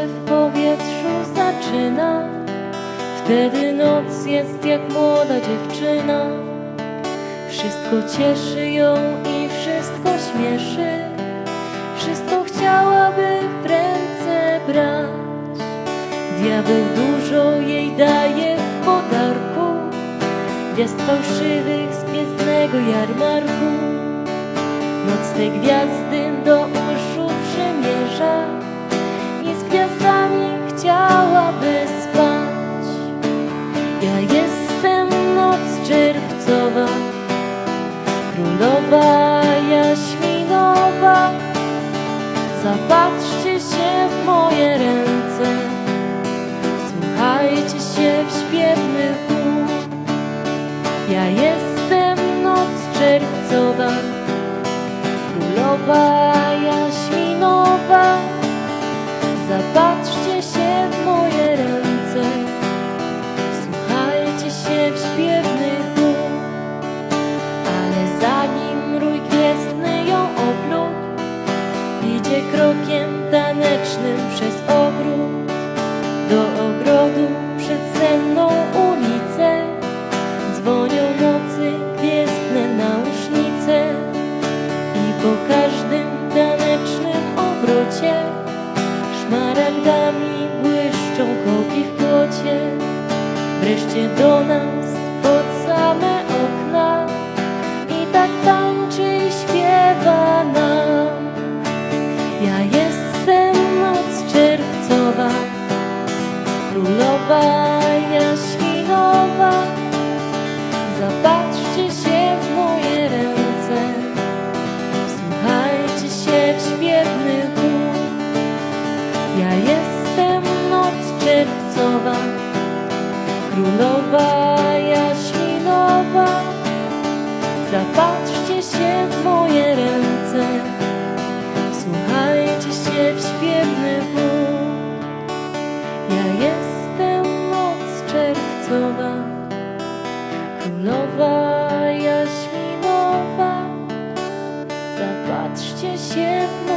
w powietrzu zaczyna. Wtedy noc jest jak młoda dziewczyna. Wszystko cieszy ją i wszystko śmieszy. Wszystko chciałaby w ręce brać. Diabeł dużo jej daje w podarku. Gwiazd fałszywych z gwiezdnego jarmarku. Noc te gwiazdy do chciałaby spać. Ja jestem noc czerwcowa, królowa jaśminowa. Zapatrzcie krokiem tanecznym przez ogród do ogrodu przed senną ulicę. Dzwonią nocy gwiezdne nausznice i po każdym tanecznym obrocie szmaragdami błyszczą kołki w płocie. Wreszcie do nas Królowa Jaśminowa Zapatrzcie się w moje ręce. Wsłuchajcie się w śpiewny chór Ja jestem noc czerwcowa. Królowa Jaśminowa Zapatrzcie się w moje ręce. Wsłuchajcie się w śpiewny chór Królowa, Królowa Jaśminowa, zapatrzcie się w